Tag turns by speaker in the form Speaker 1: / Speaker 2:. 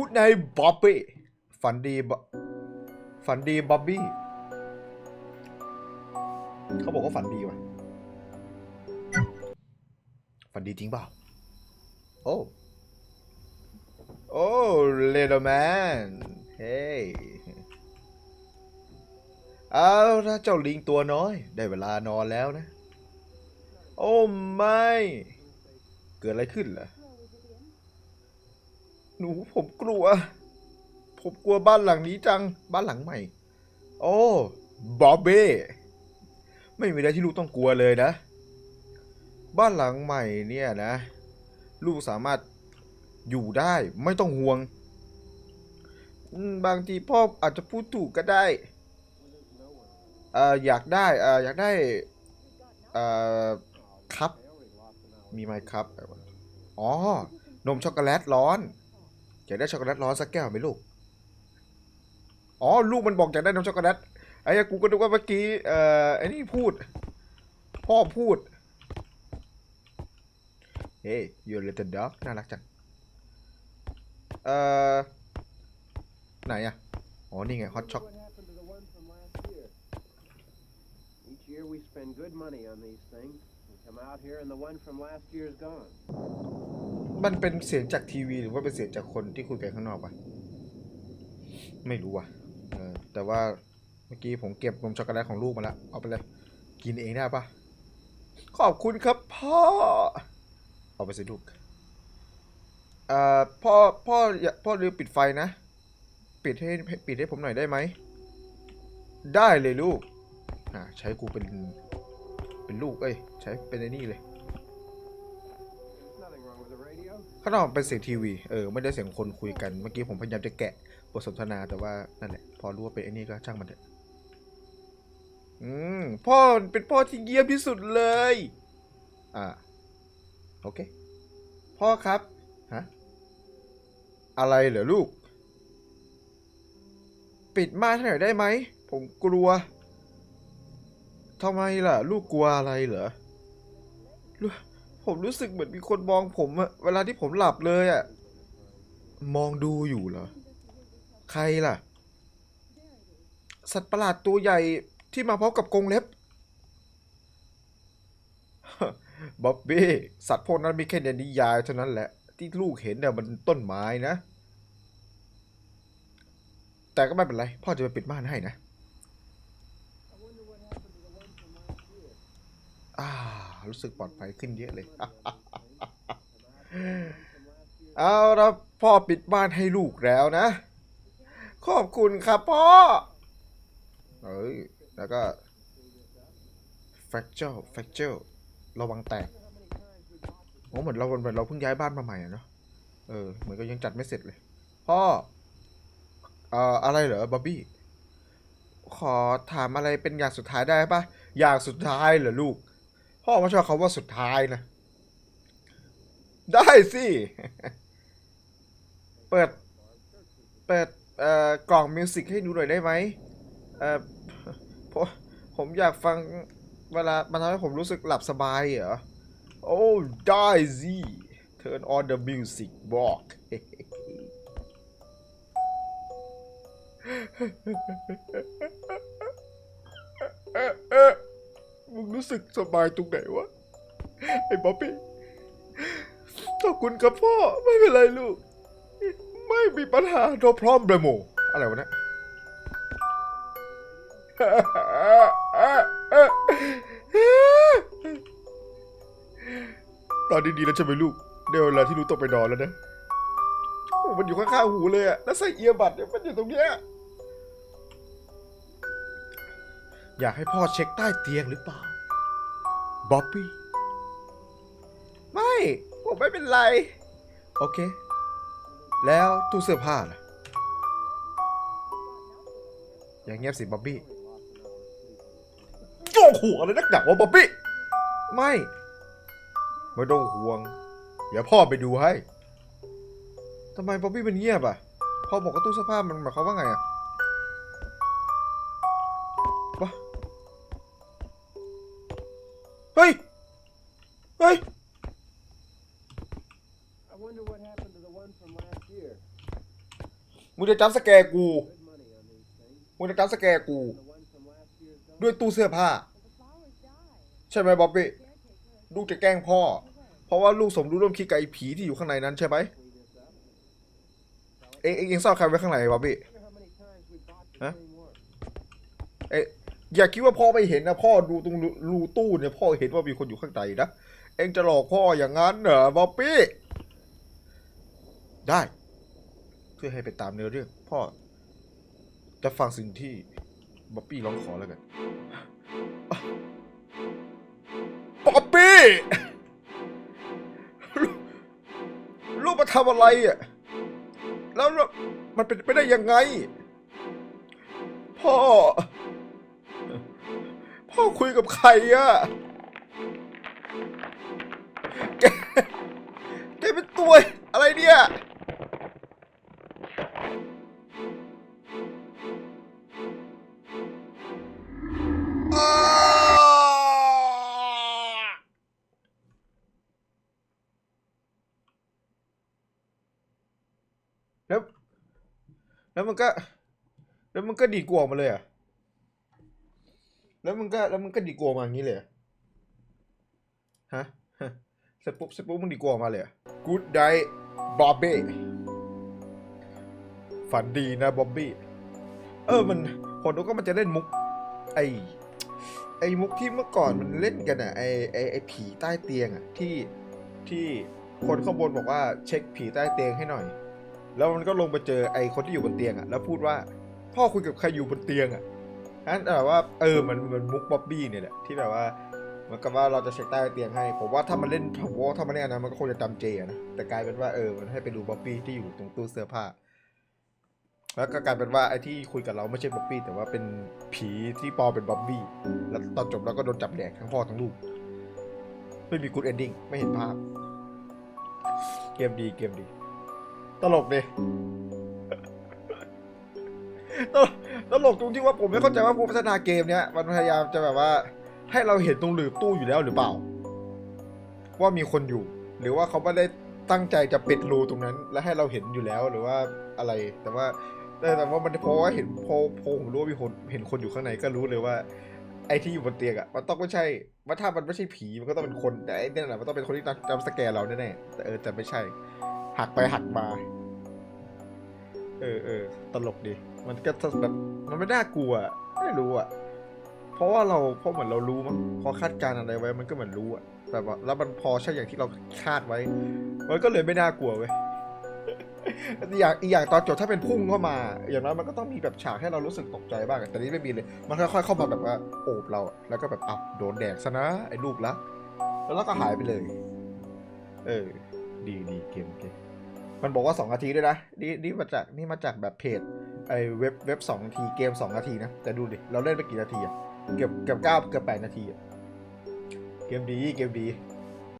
Speaker 1: กูดไนบ๊อบบี้ฝันดีบฝันดีบ๊อบบี้เขาบอกว่าฝันดีว่ะ ฝันดีจริงเปล่า โอ้ โอ้ little man เฮ้ยเอาถ้าเจ้าลิงตัวน้อย ได้เวลานอนแล้วนะ โอ้ไม่ เกิดอะไรขึ้นเหรอ หนูผมกลัว ผมกลัวบ้านหลังนี้จัง บ้านหลังใหม่ โอ้บอบเบ้ ไม่มีอะไรที่ลูกต้องกลัวเลยนะ บ้านหลังใหม่เนี่ยนะ ลูกสามารถอยู่ได้ไม่ต้องห่วง บางทีพ่ออาจจะพูดถูกก็ได้เอ่ออยากได้เอ่ออยากได้เอ่อครับ มีไหมครับ อ๋อ นมช็อกโกแลตร้อน อยากได้ช็อกโกแลตร้อนสักแก้วไหมลูก อ๋อ ลูกมันบอกอยากได้นมช็อกโกแลต ไอ้กูก็นึกว่าเมื่อกี้ เอ่อ ไอ้นี่พูด พ่อพูด เฮ้ย you're a little dog น่ารักจัง เอ่อ ไหนอะอ๋อ นี่ไง hot choc
Speaker 2: What happened to the one from last year? Each year we spend good money on these things. We come out here and the one from last year's gone.
Speaker 1: มันเป็นเสียงจากทีวีหรือว่าเป็นเสียงจากคนที่คุยกันข้างนอกปะไม่รู้ว่ะเออแต่ว่าเมื่อกี้ผมเก็บนมช็อกโกแลตของลูกมาแล้ว เอาไปเลย กินเองได้ปะขอบคุณครับพ่อ เอาไปสิลูกเอ่อพ่อพ่ออย่าพ่อลืมปิดไฟนะ ปิดให้ปิดให้ผมหน่อยได้ไหม ได้เลยลูกอ่าใช้กูเป็น เป็นลูกเอ้ยใช้เป็นไอ้นี่เลย
Speaker 2: There's nothing wrong with the radio.
Speaker 1: ข้างนอกเป็นเสียงทีวีเออไม่ได้เสียงคนคุยกันเมื่อกี้ผมพยายามจะแกะบทสนทนาแต่ว่านั่นแหละพอรู้ว่าเป็นไอ้นี่ก็ช่างมันเถอะอืมพ่อเป็นพ่อที่เยี่ยมที่สุดเลย อ่าโอเค พ่อครับฮะอะไรเหรอลูก ปิดม่านให้หน่อยได้ไหม ผมกลัว ทำไมล่ะ ลูกกลัวอะไรเหรอ ผมรู้สึกเหมือนมีคนมองผมอะเวลาที่ผมหลับเลยอะมองดูอยู่เหรอ ใครล่ะ สัตว์ประหลาดตัวใหญ่ที่มาพร้อมกับกรงเล็บบ๊อบบี้สัตว์พวกนั้นมีแค่ในนิยายเท่านั้นแหละ ที่ลูกเห็นเนี่ยมันต้นไม้นะ แต่ก็ไม่เป็นไร พ่อจะไปปิดม่านให้นะ
Speaker 2: I wonder what happened to the one from last year.
Speaker 1: อ่า รู้สึกปลอดภัยขึ้นเยอะเลย เอาละพ่อปิดบ้านให้ลูกแล้วนะ ขอบคุณครับพ่อ เอ้ย แล้วก็ fracture fracture ระวังแตกโอ้เหมือนเราเหมือนเราเพิ่งย้ายบ้านมาใหม่อะเนาะ เออ เหมือนก็ยังจัดไม่เสร็จเลย พ่อ เอ่อ อะไรเหรอบ๊อบบี้ ขอถามอะไรเป็นอย่างสุดท้ายได้ปะอย่างสุดท้ายเหรอลูก พ่อไม่ชอบคาว่าสุดท้ายนะ ได้สิ เปิด เปิดเอ่อกล่องมิวสิกให้ดูหน่อยได้ไหมเอ่อผมผมอยากฟังเวลามันทำให้ผมรู้สึกหลับสบายเหรอ โอ้ได้สิ turn on the music box เอ๊ะเอ๊ะ มึงรู้สึกสบายตรงไหนวะ ไอ้บ๊อบบี้ ขอบคุณครับพ่อ ไม่เป็นไรลูก ไม่มีปัญหา no problem อะไรวะเนี่ยตอนนี้ดีแล้วใช่ไหมลูก เดี๋ยวเวลาที่ลูกต้องไปนอนแล้วนะ มันอยู่ข้างๆหูเลยอะแล้วใส่เอียบัดเนี่ยมันอยู่ตรงเนี้ย อยากให้พ่อเช็คใต้เตียงหรือเปล่าบ๊อบบี้ไม่ ผมไม่เป็นไร โอเค แล้วตู้เสื้อผ้าล่ะ อย่างเงียบสิบ๊อบบี้โยกหัวเลยนักหนักวะบ๊อบบี้ ไม่ ไม่ต้องห่วง เดี๋ยวพ่อไปดูให้ทำไมบ๊อบบี้มันเงียบอะ พ่อบอกว่าตู้เสื้อผ้ามันหมายความว่าไงอะ มึงจะจับสแกร์กู มึงจะจับสแกร์กู ด้วยตู้เสื้อผ้า ใช่ไหมบ๊อบบี้ ลูกจะแกล้งพ่อ เพราะว่าลูกสมรู้ร่วมคิดกับไอ้ผีที่อยู่ข้างในนั้นใช่ไหมเอ็งเอ็งเอ็งซ่อนใครไว้ข้างในบ๊อบบี้
Speaker 2: Wonder how many times we bought the
Speaker 1: Huh?
Speaker 2: same one.
Speaker 1: เอ๊ะอย่าคิดว่าพ่อไม่เห็นนะพ่อดูตรงรูรูตู้เนี่ยพ่อเห็นว่ามีคนอยู่ข้างในนะเอ็งจะหลอกพ่ออย่างนั้นเหรอบ๊อบบี้ได้ เพื่อให้ไปตามเนื้อเรื่อง พ่อ จะฟังสิ่งที่บ๊อบบี้ร้องขอแล้วกันอะบ๊อบบี้ลูกลูกมาทำอะไรอะแล้วแล้วมันเป็นไปได้ยังไง พ่อ พ่อคุยกับใครอะแกแกเป็นตัวอะไรเนี่ย มันก็ แล้วมันก็ดีดกวออกมาเลยอะ แล้วมึงก็แล้วมึงก็ดีดกวออกมาอย่างนี้เลยฮะเสร็จปุ๊บเสร็จปุ๊บมึงดีดกวออกมาเลยเหรอ Good night Bobby ฝันดีนะบอบบี้เออมันคนดูก็มันจะเล่นมุก ไอไอมุกที่เมื่อก่อนมันเล่นกันอะไอไอไอผีใต้เตียงอะที่ที่คนข้างบนบอกว่าเช็คผีใต้เตียงให้หน่อย แล้วมันก็ลงไปเจอไอ้คนที่อยู่บนเตียงอะแล้วพูดว่า พ่อคุยกับใครอยู่บนเตียงอะนั่นแบบว่าเออมันมันมุกบ๊อบบี้เนี่ยแหละที่แบบว่าเหมันกับว่าเราจะเช็คใต้เตียงให้ผมว่าถ้ามันเล่นผมว่าถ้ามันเล่นอนนั้นมันก็คงจะจำเจะนะแต่กลายเป็นว่าเออมันให้ไปดูบ๊อบบี้ที่อยู่ตรงตู้เสื้อผ้า แล้วก็กลายเป็นว่าไอ้ที่คุยกับเราไม่ใช่บ๊อบบี้แต่ว่าเป็นผีที่ปลอมเป็นบ๊อบบี้แล้วตอนจบเราก็โดนจับแดกทั้งพ่อทั้งลูกไม่มีกูดเอนดิ้งไม่เห็นภาพ เกมดีเกมดี ตลกดิตลกตรงที่ว่าผมไม่เข้าใจว่าผู้พัฒนาเกมเนี้ยมันพยายามจะแบบว่า ให้เราเห็นตรงหลืบตู้อยู่แล้วหรือเปล่า ว่ามีคนอยู่ หรือว่าเขาไม่ได้ตั้งใจจะปิดรูตรงนั้น และให้เราเห็นอยู่แล้วหรือว่าอะไร แต่ว่าแต่ว่ามันเพราะว่าเห็นพอพอผมรู้ว่ามีคนเห็นคนอยู่ข้างในก็รู้เลยว่า ไอ้ที่อยู่บนเตียงอะมันต้องไม่ใช่ว่าถ้ามันไม่ใช่ผีมันก็ต้องเป็นคนแต่ไอ้เนี่ยแหละมันต้องเป็นคนที่จำสแกนเราแน่ๆแต่เออแต่ไม่ใช่ หักไปหักมา เออเออตลกดี มันก็แบบมันไม่น่ากลัวไม่รู้อะ เพราะว่าเราเพราะเหมือนเรารู้มั้งพอคาดการณ์อะไรไว้มันก็เหมือนรู้อะแบบว่าแล้วมันพอใช่อย่างที่เราคาดไว้ มันก็เลยไม่น่ากลัวเว้ยอย่างอีกอย่างตอนจบถ้าเป็นพุ่งเข้ามา อย่างน้อยมันก็ต้องมีแบบฉากให้เรารู้สึกตกใจบ้างแต่นี่ไม่มีเลย มันค่อยๆเข้ามาแบบว่าโอบเรา แล้วก็แบบอ้าวโดนแดกซะนะไอ้ลูกละแล้วเราก็หายไปเลย เออ ดีดีเกมเกม มันบอกว่าสองนาทีด้วยนะนี่นี่มาจากนี่มาจากแบบเพจไอเว็บเว็บสองนาทีเกมสองนาทีนะ แต่ดูดิ เราเล่นไปกี่นาทีอะเกือบเกือบเก้าเกือบแปดนาทีอะเกมดีเกมดี